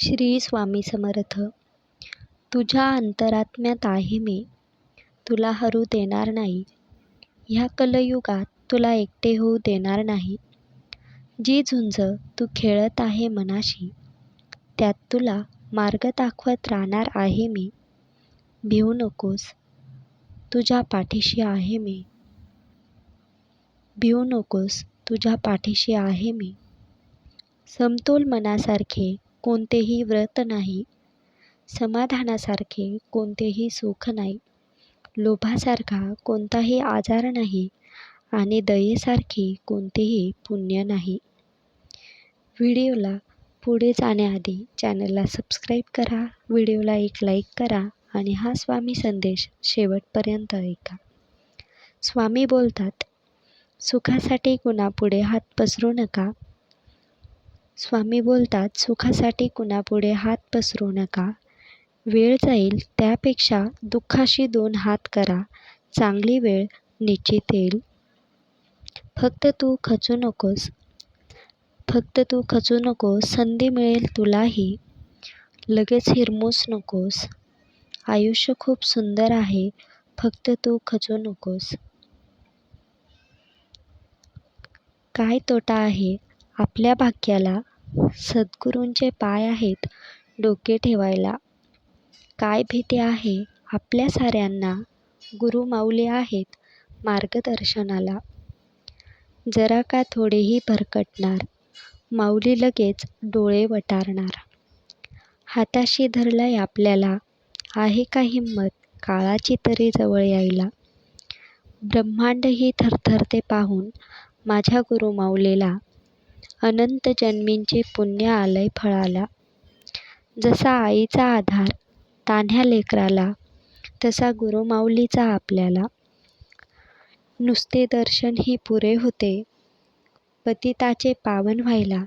श्री स्वामी समर्थ. तुझ्या अंतरात्म्यात आहे मी. तुला हरू देणार नाही. ह्या कलयुगात तुला एकटे होऊ देणार नाही. जी झुंज तू खेळत आहे मनाशी त्यात तुला मार्ग दाखवत राहणार आहे मी. भिवू नकोस. तुझ्या पाठीशी आहे मी. भिवू नकोस. तुझ्या पाठीशी आहे मी. समतोल मनासारखे कोणतेही व्रत नाही. समाधानासारखे कोणतेही सुख नाही. लोभासारखा कोणताही आजार नाही आणि दयेसारखे कोणतेही पुण्य नाही. व्हिडिओला पुढे जाण्याआधी चॅनलला सबस्क्राईब करा व्हिडिओला एक लाईक करा आणि हा स्वामी संदेश शेवटपर्यंत ऐका. स्वामी बोलतात सुखासाठी कुणापुढे हात पसरू नका. स्वामी बोलतात सुखासाठी कुणापुढे हात पसरू नका. वेळ जाईल त्यापेक्षा दुःखाशी दोन हात करा. चांगली वेळ निश्चित येईल. फक्त तू खचू नकोस. फक्त तू खचू नकोस. संधी मिळेल तुलाही. लगेच हिरमूस नकोस. आयुष्य खूप सुंदर आहे. फक्त तू खचू नकोस. काय तोटा आहे? आपल्या भाग्याला सद्गुरूंचे पाय आहेत डोके ठेवायला. काय भीती आहे? आपल्या साऱ्यांना गुरुमाऊली आहेत मार्गदर्शनाला. जरा का थोडेही भरकटणार? माऊली लगेच डोळे वटारणार. हाताशी धरलाय आपल्याला आहे का हिंमत काळाची तरी जवळ यायला? ब्रह्मांडही थरथरते पाहून माझ्या गुरुमाऊलीला अनंत जन्मींचे पुण्य आलंय फळाला. जसा आईचा आधार तान्ह्या लेकराला तसा गुरुमाऊलीचा आपल्याला. नुसते दर्शन ही पुरे होते. पतिताचे पावन व्हायला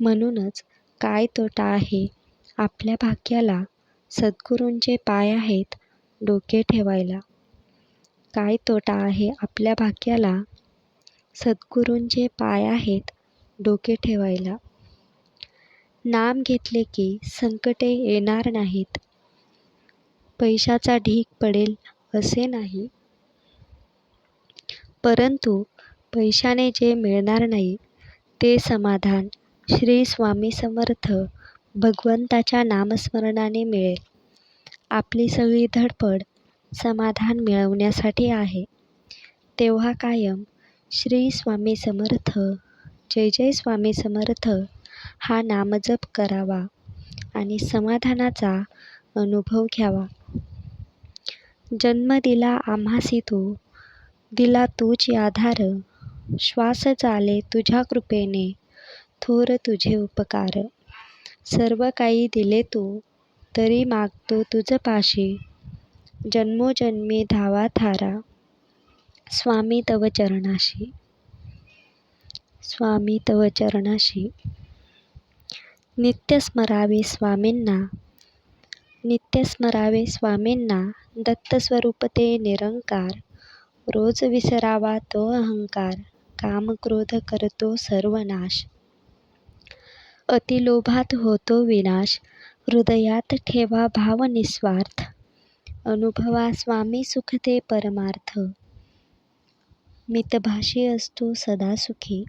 म्हणूनच काय तोटा आहे? आपल्या भाग्याला सद्गुरूंचे पाय आहेत डोके ठेवायला. काय तोटा आहे? आपल्या भाग्याला सद्गुरूंचे पाय आहेत डोके ठेवायला. नाम घेतले की संकटे येणार नाहीत. पैशाचा ढीग पडेल असे नाही. परंतु पैशाने जे मिळणार नाही ते समाधान श्री स्वामी समर्थ भगवंताच्या नामस्मरणाने मिळेल. आपली सगळी धडपड समाधान मिळवण्यासाठी आहे. तेव्हा कायम श्री स्वामी समर्थ जय जय स्वामी समर्थ. हा नामजप करावा आणि समाधानाचा अनुभव घ्यावा. जन्म दिला आम्हासी तू दिला तूच आधार. श्वास चाले तुझ्या कृपेने थोर तुझे उपकार. सर्व काही दिले तू तरी मागतो तुझ पाशी. जन्मोजन्मी धावा थारा स्वामी तव चरणाशी. स्वामी तव चरणाशी नित्य स्मरावे स्वामींना नित्य स्मरावे स्वामींना दत्तस्वरूप ते निरंकार रोज विसरावा तो अहंकार काम क्रोध करतो सर्वनाश. अतिलोभात होतो विनाश हृदयात ठेवा भाव निस्वार्थ अनुभवा स्वामी सुख ते परमार्थ. मितभाषी असतो सदा सुखी.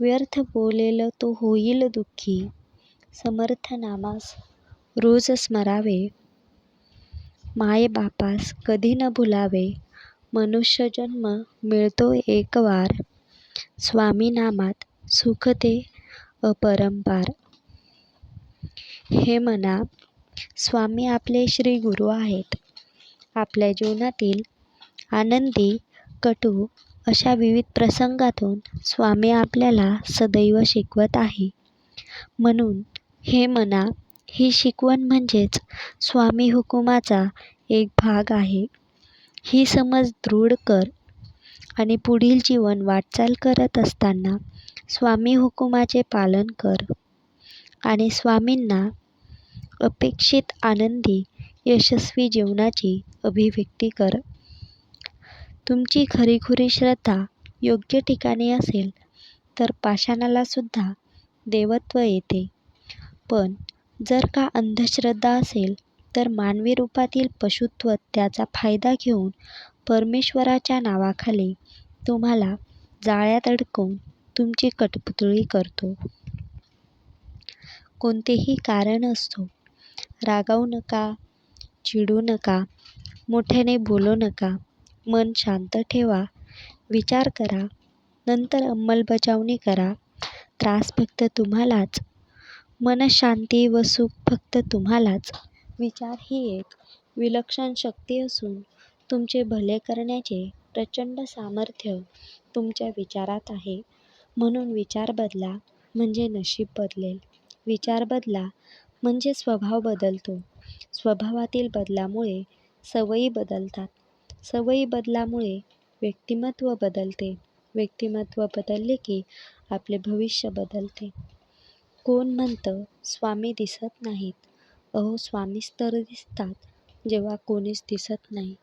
व्यर्थ बोलेल तो होईल दुःखी. समर्थ नामास रोज स्मरावे. माय बापास कधी न भुलावे. मनुष्य जन्म मिळतो एक वार. स्वामी नामात सुख ते अपरंपार. हे म्हणा स्वामी आपले श्री गुरु आहेत. आपल्या जीवनातील आनंदी कटू अशा विविध प्रसंगातून स्वामी आपल्याला सदैव शिकवत आहे. म्हणून हे मना ही शिकवण म्हणजेच स्वामी हुकुमाचा एक भाग आहे. ही समज दृढ कर आणि पुढील जीवन वाटचाल करत असताना स्वामी हुकुमाचे पालन कर आणि स्वामींना अपेक्षित आनंदी यशस्वी जीवनाची अभिव्यक्ती कर. तुमची खरीखुरी श्रद्धा योग्य ठिकाणी असेल तर पाषाणालासुद्धा देवत्व येते. पण जर का अंधश्रद्धा असेल तर मानवी रूपातील पशुत्व त्याचा फायदा घेऊन परमेश्वराच्या नावाखाली तुम्हाला जाळ्यात अडकवून तुमची कटपुतळी करतो. कोणतेही कारण असतो रागावू नका चिडू नका मोठ्याने बोलू नका मन शांत ठेवा. विचार करा. नंतर अंमलबजावणी करा. त्रास फक्त तुम्हालाच. मनशांती व सुख फक्त तुम्हालाच. विचार ही एक विलक्षण शक्ती असून तुमचे भले करण्याचे प्रचंड सामर्थ्य तुमच्या विचारात आहे. म्हणून विचार बदला म्हणजे नशीब बदलेल. विचार बदला म्हणजे स्वभाव बदलतो. स्वभावातील बदलामुळे सवयी बदलतात. सवयी बदलामुळे व्यक्तिमत्व बदलते. व्यक्तिमत्व बदलले की आपले भविष्य बदलते. कोण म्हणतं स्वामी दिसत नाहीत. अहो स्वामीच तर दिसतात जेव्हा कोणीच दिसत नाही.